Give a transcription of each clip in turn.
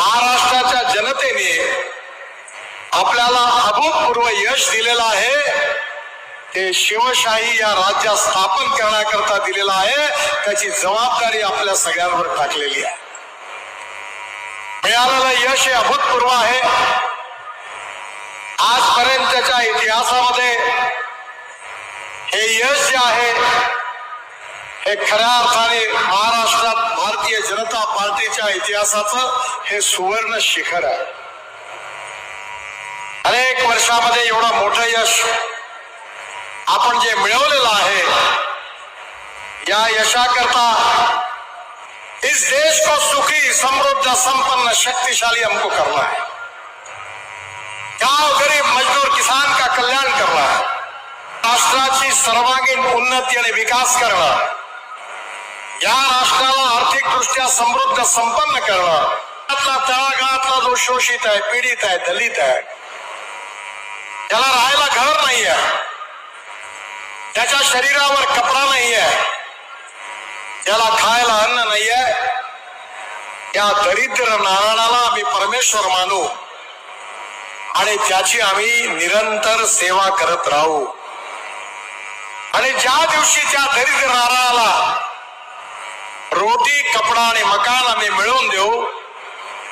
महाराष्ट्राच्या जनतेने आपल्याला अभूतपूर्व यश दिलेलं आहे. ते शिवशाही या राज्यात स्थापन करण्याकरता दिलेलं आहे. त्याची जबाबदारी आपल्या सगळ्यांवर टाकलेली आहे. मिळालेलं यश हे अभूतपूर्व आहे. आजपर्यंतच्या इतिहासामध्ये हे यश जे आहे हे खऱ्या अर्थाने महाराष्ट्रात भारतीय जनता पार्टीच्या इतिहासाचं हे सुवर्ण शिखर आहे. अनेक वर्षामध्ये एवढं मोठं यश आपण जे मिळवलेलं आहे या यशाकरता इस देश को सुखी समृद्ध संपन्न शक्तिशाली हमको करना है. गांव गरीब मजदूर किसान का कल्याण करना है. राष्ट्राची सर्वांगीण उन्नती आणि विकास करणं या राष्ट्राला आर्थिकदृष्ट्या समृद्ध संपन्न करणं त्यातला तळागाळातला जो शोषित आहे पीडित आहे दलित आहे त्याला राहायला घर नाही आहे. त्याच्या शरीरावर कपडा नाही आहे. त्याला खायला अन्न नाही आहे. त्या दरिद्र नारायणाला आम्ही परमेश्वर मानू. आणि त्याची आम्ही निरंतर सेवा करत राहू. आणि ज्या दिवशी त्या दरिद्र नारायणाला रोटी कपडा आणि मकान आम्ही मिळवून देऊ.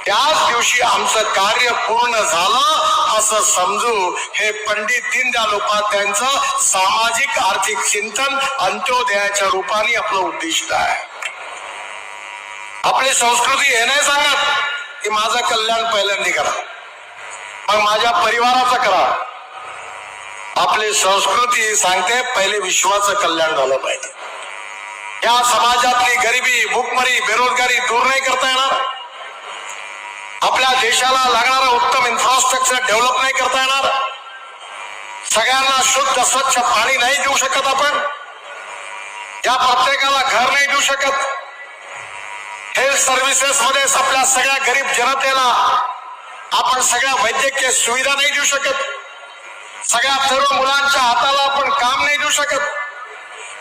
त्याच दिवशी आमचं कार्य पूर्ण झालं असं समजू हे पंडित दीनदयाल उपाध्यायांचं सामाजिक आर्थिक चिंतन अंत्योदयाच्या रूपाने आपलं उद्दिष्ट आहे. आपली संस्कृती हे नाही सांगत की माझं कल्याण पहिल्यांदा करा. मग माझ्या परिवाराचं करा. आपली संस्कृती सांगते पहिले विश्वाचं कल्याण झालं पाहिजे. या समाजातली गरिबी भूकमरी बेरोजगारी दूर नाही करता येणार. आपल्या देशाला लागणारं उत्तम इन्फ्रास्ट्रक्चर डेव्हलप नाही करता येणार. सगळ्यांना शुद्ध स्वच्छ पाणी नाही देऊ शकत आपण. या प्रत्येकाला घर नाही देऊ शकत. हेल्थ सर्व्हिसेस मध्ये आपल्या सगळ्या गरीब जनतेला आपण सगळ्या वैद्यकीय सुविधा नाही देऊ शकत. सगळ्या सर्व मुलांच्या हाताला आपण काम नाही देऊ शकत.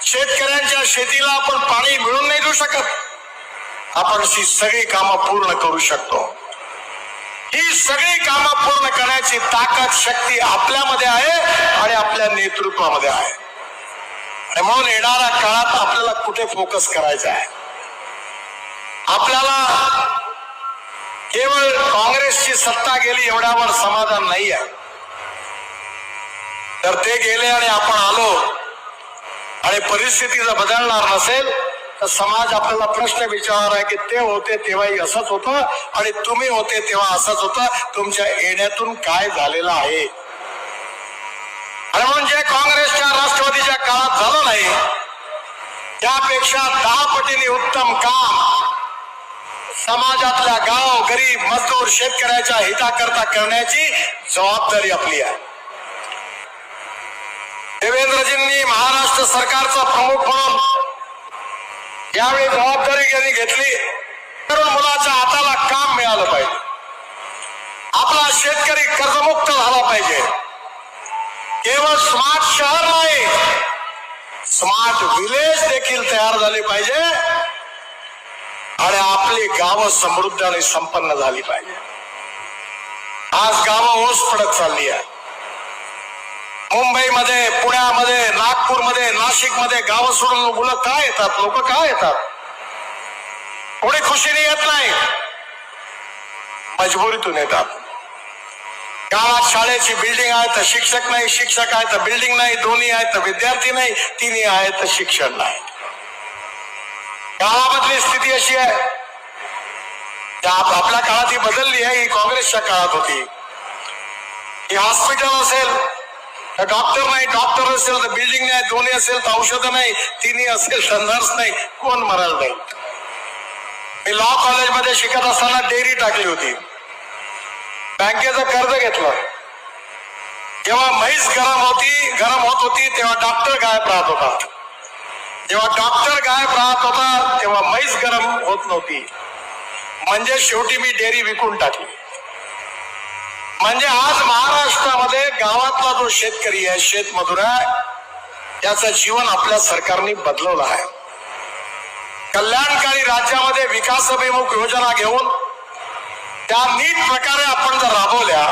शेतकऱ्यांच्या शेतीला आपण पाणी मिळून नाही देऊ शकत. आपण ही सगळी कामं पूर्ण करू शकतो. ही सगळी कामं पूर्ण करण्याची ताकद शक्ती आपल्यामध्ये आहे आणि आपल्या नेतृत्वामध्ये आहे. आणि म्हणून येणाऱ्या काळात आपल्याला कुठे फोकस करायचा आहे? आपल्याला केवळ काँग्रेसची सत्ता गेली एवढ्यावर समाधान नाही आहे तर ते गेले आणि आपण आलो. आणि परिस्थिती जर बदलणार नसेल तर समाज आपल्याला प्रश्न विचारणार आहे की ते होते तेव्हाही असंच होतं आणि तुम्ही होते तेव्हा असंच होतं. तुमच्या येण्यातून काय झालेलं आहे? आणि म्हणून जे काँग्रेसच्या राष्ट्रवादीच्या काळात झालं नाही. त्यापेक्षा दहा पटीने उत्तम काम समाजातल्या गाव गरीब मजदूर शेतकऱ्याच्या हिताकरता करण्याची जबाबदारी आपली आहे. देवेंद्रजींनी महाराष्ट्र सरकारचा प्रमुख म्हणून यावेळी जबाबदारी त्यांनी घेतली सर्व मुलाच्या हाताला काम मिळालं पाहिजे. आपला शेतकरी कर्जमुक्त झाला पाहिजे. केवळ स्मार्ट शहर नाही स्मार्ट विलेज देखील तयार झाले पाहिजे. आणि आपली गावं समृद्ध आणि संपन्न झाली पाहिजे. आज गावं ओस पडत चालली आहे मुंबईमध्ये पुण्यामध्ये नागपूरमध्ये नाशिकमध्ये गावं सोडून मुलं काय येतात? लोक काय येतात? कोणी खुशीने येत नाही? मजबुरीतून येतात. गावात शाळेची बिल्डिंग आहे तर शिक्षक नाही शिक्षक आहे तर बिल्डिंग नाही दोन्ही आहे तर विद्यार्थी नाही तिन्ही आहे तर शिक्षण नाही. गावामधली स्थिती अशी आहे त्या आपल्या काळात ही बदलली आहे ही काँग्रेसच्या काळात होती. ही हॉस्पिटल असेल डॉक्टर नाही डॉक्टर असेल तर बिल्डिंग नाही दोन्ही असेल तर औषधं नाही तिन्ही असेल तर नर्स नाही कोण मरायला नाही. मी लॉ कॉलेजमध्ये शिकत असताना डेअरी टाकली होती. बँकेचं कर्ज घेतलं. जेव्हा म्हैस गरम होती गरम होत होती तेव्हा डॉक्टर गायब राहत होता. जेव्हा डॉक्टर गायब राहत होता तेव्हा म्हैस गरम होत नव्हती. म्हणजे शेवटी मी डेअरी विकून टाकली. म्हणजे आज महाराष्ट्रामध्ये गावातला जो शेतकरी आहे शेतमजूर आहे त्याचं जीवन आपल्या सरकारने बदलवलं आहे. कल्याणकारी राज्यामध्ये विकासाभिमुख योजना घेऊन त्या नीट प्रकारे आपण जर राबवल्या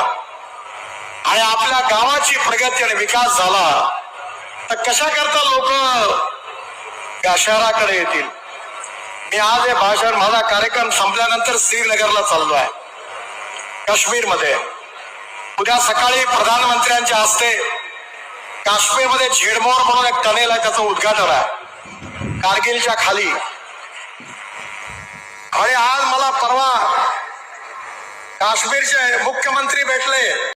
आणि आपल्या गावाची प्रगती आणि विकास झाला तर कशा करता लोक शहराकडे येतील? मी आज हे भाषण माझा कार्यक्रम संपल्यानंतर श्रीनगरला चाललो आहे काश्मीरमध्ये. उद्या सकाळी प्रधानमंत्र्यांच्या हस्ते काश्मीरमध्ये झेडमोर म्हणून एक टनेल आहे त्याचं उद्घाटन आहे. कारगिलच्या खाली. आणि आज मला परवा काश्मीरचे मुख्यमंत्री भेटले.